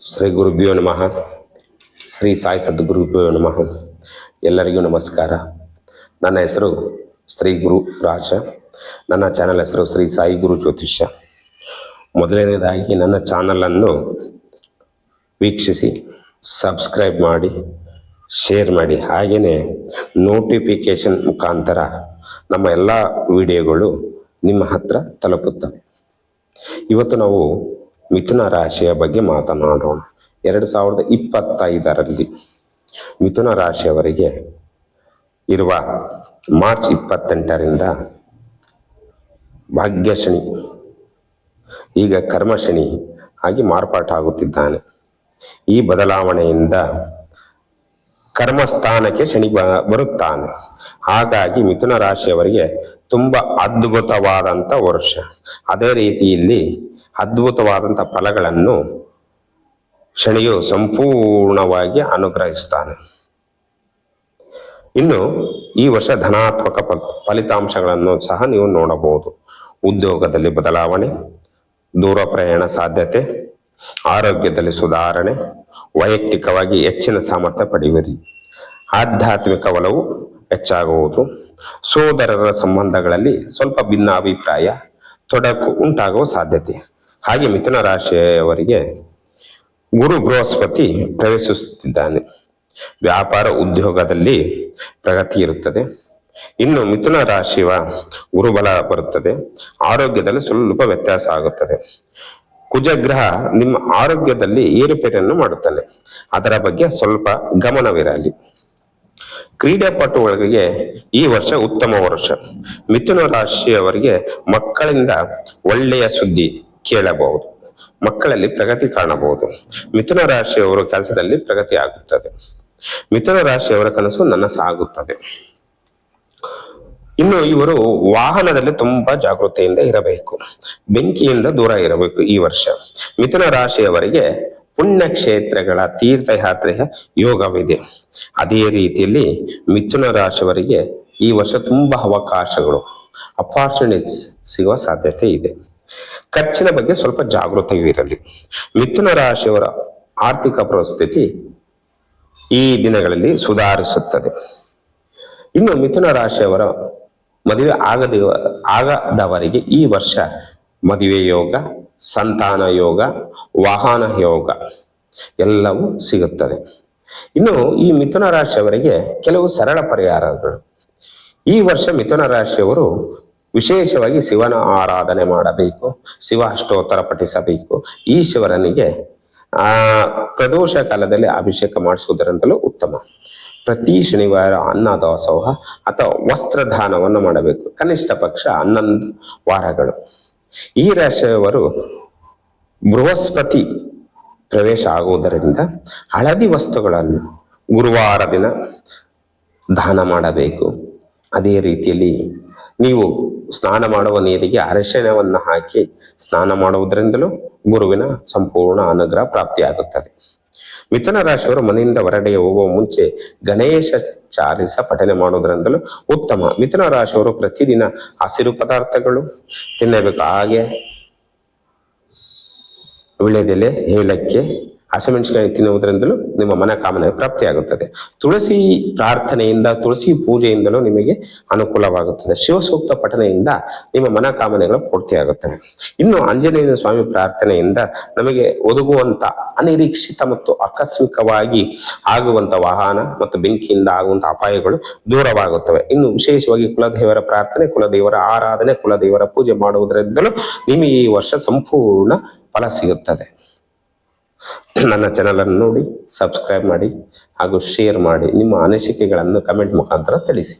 ಶ್ರೀ ಗುರುಭ್ಯೋ ನಮಃ. ಶ್ರೀ ಸಾಯಿ ಸದ್ಗುರುಭ್ಯೋ ನಮಃ. ಎಲ್ಲರಿಗೂ ನಮಸ್ಕಾರ. ನನ್ನ ಹೆಸರು ಶ್ರೀ ಗುರು ರಾಜ. ನನ್ನ ಚಾನಲ್ ಹೆಸರು ಶ್ರೀ ಸಾಯಿ ಗುರು ಜ್ಯೋತಿಷ್ಯ. ಮೊದಲನೇದಾಗಿ ನನ್ನ ಚಾನಲನ್ನು ವೀಕ್ಷಿಸಿ, ಸಬ್ಸ್ಕ್ರೈಬ್ ಮಾಡಿ, ಶೇರ್ ಮಾಡಿ. ಹಾಗೆಯೇ ನೋಟಿಫಿಕೇಶನ್ ಮುಖಾಂತರ ನಮ್ಮ ಎಲ್ಲ ವಿಡಿಯೋಗಳು ನಿಮ್ಮ ಹತ್ರ ತಲುಪುತ್ತವೆ. ಇವತ್ತು ನಾವು ಮಿಥುನ ರಾಶಿಯ ಬಗ್ಗೆ ಮಾತನಾಡೋಣ. ಎರಡು ಸಾವಿರದ ಇಪ್ಪತ್ತೈದರಲ್ಲಿ ಮಿಥುನ ರಾಶಿಯವರಿಗೆ ಇರುವ ಮಾರ್ಚ್ ಇಪ್ಪತ್ತೆಂಟರಿಂದ ಭಾಗ್ಯಶನಿ, ಈಗ ಕರ್ಮಶನಿ ಆಗಿ ಮಾರ್ಪಾಟಾಗುತ್ತಿದ್ದಾನೆ. ಈ ಬದಲಾವಣೆಯಿಂದ ಕರ್ಮಸ್ಥಾನಕ್ಕೆ ಶನಿ ಬರುತ್ತಾನೆ. ಹಾಗಾಗಿ ಮಿಥುನ ರಾಶಿಯವರಿಗೆ ತುಂಬ ಅದ್ಭುತವಾದಂಥ ವರ್ಷ. ಅದೇ ರೀತಿಯಲ್ಲಿ ಅದ್ಭುತವಾದಂಥ ಫಲಗಳನ್ನು ಶನಿಯು ಸಂಪೂರ್ಣವಾಗಿ ಅನುಗ್ರಹಿಸ್ತಾನೆ. ಇನ್ನು ಈ ವರ್ಷ ಧನಾತ್ಮಕ ಫಲ- ಫಲಿತಾಂಶಗಳನ್ನು ಸಹ ನೀವು ನೋಡಬಹುದು. ಉದ್ಯೋಗದಲ್ಲಿ ಬದಲಾವಣೆ, ದೂರ ಪ್ರಯಾಣ ಸಾಧ್ಯತೆ, ಆರೋಗ್ಯದಲ್ಲಿ ಸುಧಾರಣೆ, ವೈಯಕ್ತಿಕವಾಗಿ ಹೆಚ್ಚಿನ ಸಾಮರ್ಥ್ಯ ಪಡೆಯುವಿರಿ ಆಧ್ಯಾತ್ಮಿಕ ಒಲವು ಹೆಚ್ಚಾಗುವುದು. ಸೋದರರ ಸಂಬಂಧಗಳಲ್ಲಿ ಸ್ವಲ್ಪ ಭಿನ್ನಾಭಿಪ್ರಾಯ, ತೊಡಕು ಉಂಟಾಗುವ ಸಾಧ್ಯತೆ. ಹಾಗೆ ಮಿಥುನ ರಾಶಿಯವರಿಗೆ ಗುರು ಬೃಹಸ್ಪತಿ ಪ್ರವೇಶಿಸುತ್ತಿದ್ದಾನೆ. ವ್ಯಾಪಾರ ಉದ್ಯೋಗದಲ್ಲಿ ಪ್ರಗತಿ ಇರುತ್ತದೆ. ಇನ್ನು ಮಿಥುನ ರಾಶಿಯ ಗುರುಬಲ ಬರುತ್ತದೆ. ಆರೋಗ್ಯದಲ್ಲಿ ಸ್ವಲ್ಪ ವ್ಯತ್ಯಾಸ ಆಗುತ್ತದೆ. ಕುಜಗ್ರಹ ನಿಮ್ಮ ಆರೋಗ್ಯದಲ್ಲಿ ಏರುಪೇರನ್ನು ಮಾಡುತ್ತಾನೆ. ಅದರ ಬಗ್ಗೆ ಸ್ವಲ್ಪ ಗಮನವಿರಲಿ. ಕ್ರೀಡಾಪಟುಗಳಿಗೆ ಈ ವರ್ಷ ಉತ್ತಮ ವರ್ಷ. ಮಿಥುನ ರಾಶಿಯವರಿಗೆ ಮಕ್ಕಳಿಂದ ಒಳ್ಳೆಯ ಸುದ್ದಿ. ಕೇಳಬಹುದು. ಮಕ್ಕಳಲ್ಲಿ ಪ್ರಗತಿ ಕಾಣಬಹುದು. ಮಿಥುನ ರಾಶಿಯವರು ಕೆಲಸದಲ್ಲಿ ಪ್ರಗತಿ ಆಗುತ್ತದೆ. ಮಿಥುನ ರಾಶಿಯವರ ಕನಸು ನನಸಾಗುತ್ತದೆ ಇನ್ನು ಇವರು ವಾಹನದಲ್ಲಿ ತುಂಬಾ ಜಾಗೃತಿಯಿಂದ ಇರಬೇಕು. ಬೆಂಕಿಯಿಂದ ದೂರ ಇರಬೇಕು ಈ ವರ್ಷ. ಮಿಥುನ ರಾಶಿಯವರಿಗೆ ಪುಣ್ಯಕ್ಷೇತ್ರಗಳ ತೀರ್ಥಯಾತ್ರೆಯ ಯೋಗವಿದೆ. ಅದೇ ರೀತಿಯಲ್ಲಿ ಮಿಥುನ ರಾಶಿಯವರಿಗೆ ಈ ವರ್ಷ ತುಂಬಾ ಅವಕಾಶಗಳು. ಅಪಾರ್ಚುನಿಟೀಸ್ ಸಿಗುವ ಸಾಧ್ಯತೆ ಇದೆ. ಖರ್ಚಿನ ಬಗ್ಗೆ ಸ್ವಲ್ಪ ಜಾಗೃತವಿರಲಿ ಮಿಥುನ ರಾಶಿಯವರ ಆರ್ಥಿಕ ಪರಿಸ್ಥಿತಿ ಈ ದಿನಗಳಲ್ಲಿ ಸುಧಾರಿಸುತ್ತದೆ. ಇನ್ನು ಮಿಥುನ ರಾಶಿಯವರ ಮದುವೆ ಆಗದ ಆಗದವರಿಗೆ ಈ ವರ್ಷ ಮದುವೆ ಯೋಗ, ಸಂತಾನ ಯೋಗ, ವಾಹನ ಯೋಗ ಎಲ್ಲವೂ ಸಿಗುತ್ತದೆ. ಇನ್ನು ಈ ಮಿಥುನ ರಾಶಿಯವರಿಗೆ ಕೆಲವು ಸರಳ ಪರಿಹಾರಗಳು. ಈ ವರ್ಷ ಮಿಥುನ ರಾಶಿಯವರು ವಿಶೇಷವಾಗಿ ಶಿವನ ಆರಾಧನೆ ಮಾಡಬೇಕು, ಶಿವ ಅಷ್ಟೋತ್ತರ ಪಠಿಸಬೇಕು. ಈ ಶಿವರನಿಗೆ ಆ, ಪ್ರದೋಷ ಕಾಲದಲ್ಲಿ ಅಭಿಷೇಕ ಮಾಡಿಸುವುದರಿಂದಲೂ ಉತ್ತಮ. ಪ್ರತಿ ಶನಿವಾರ ಅನ್ನ ದಾಸೋಹ ಅಥವಾ ವಸ್ತ್ರದಾನವನ್ನು ಮಾಡಬೇಕು. ಕನಿಷ್ಠ ಪಕ್ಷ ಹನ್ನೊಂದು ವಾರಗಳು. ಈ ರಾಶಿಯವರು ಬೃಹಸ್ಪತಿ ಪ್ರವೇಶ ಆಗುವುದರಿಂದ ಹಳದಿ ವಸ್ತುಗಳನ್ನು ಗುರುವಾರ ದಿನ ದಾನ ಮಾಡಬೇಕು. ಅದೇ ರೀತಿಯಲ್ಲಿ ನೀವು ಸ್ನಾನ ಮಾಡುವ ನೀರಿಗೆ ಅರಶಿನವನ್ನು ಹಾಕಿ ಸ್ನಾನ ಮಾಡುವುದರಿಂದಲೂ ಗುರುವಿನ ಸಂಪೂರ್ಣ ಅನುಗ್ರಹ ಪ್ರಾಪ್ತಿಯಾಗುತ್ತದೆ. ಮಿಥುನ ರಾಶಿಯವರು ಮನೆಯಿಂದ ಹೊರಡೆ ಹೋಗುವ ಮುಂಚೆ ಗಣೇಶ ಚಾರಿಸ ಪಠನೆ ಮಾಡುವುದರಿಂದಲೂ ಉತ್ತಮ. ಮಿಥುನ ರಾಶಿಯವರು ಪ್ರತಿದಿನ ಹಸಿರು ಪದಾರ್ಥಗಳು ತಿನ್ನಬೇಕು. ಹಾಗೆ ವಿಳೆದೆಲೆ ಏಲಕ್ಕೆ ಹಸಿಮೆಣಸಿನಕಾಯಿ ತಿನ್ನುವುದರಿಂದಲೂ ನಿಮ್ಮ ಮನಕಾಮನೆ ಪ್ರಾಪ್ತಿಯಾಗುತ್ತದೆ. ತುಳಸಿ ಪ್ರಾರ್ಥನೆಯಿಂದ, ತುಳಸಿ ಪೂಜೆಯಿಂದಲೂ ನಿಮಗೆ ಅನುಕೂಲವಾಗುತ್ತದೆ. ಶಿವಸೂಕ್ತ ಪಠನೆಯಿಂದ ನಿಮ್ಮ ಮನಕಾಮನೆಗಳು ಪೂರ್ತಿಯಾಗುತ್ತವೆ. ಇನ್ನು ಆಂಜನೇಯ ಸ್ವಾಮಿ ಪ್ರಾರ್ಥನೆಯಿಂದ ನಮಗೆ ಒದಗುವಂತ ಅನಿರೀಕ್ಷಿತ ಮತ್ತು ಆಕಸ್ಮಿಕವಾಗಿ ಆಗುವಂತ ವಾಹನ ಮತ್ತು ಬೆಂಕಿಯಿಂದ ಆಗುವಂತ ಅಪಾಯಗಳು ದೂರವಾಗುತ್ತವೆ. ಇನ್ನು ವಿಶೇಷವಾಗಿ ಕುಲದೇವರ ಪ್ರಾರ್ಥನೆ, ಕುಲದೇವರ ಆರಾಧನೆ, ಕುಲದೇವರ ಪೂಜೆ ಮಾಡುವುದರಿಂದಲೂ ನಿಮಗೆ ಈ ವರ್ಷ ಸಂಪೂರ್ಣ ಫಲ ಸಿಗುತ್ತದೆ. ನನ್ನ ಚಾನಲನ್ನು ನೋಡಿ ಸಬ್ಸ್ಕ್ರೈಬ್ ಮಾಡಿ ಹಾಗೂ ಶೇರ್ ಮಾಡಿ. ನಿಮ್ಮ ಅನಿಸಿಕೆಗಳನ್ನು ಕಮೆಂಟ್ ಮುಖಾಂತರ ತಿಳಿಸಿ.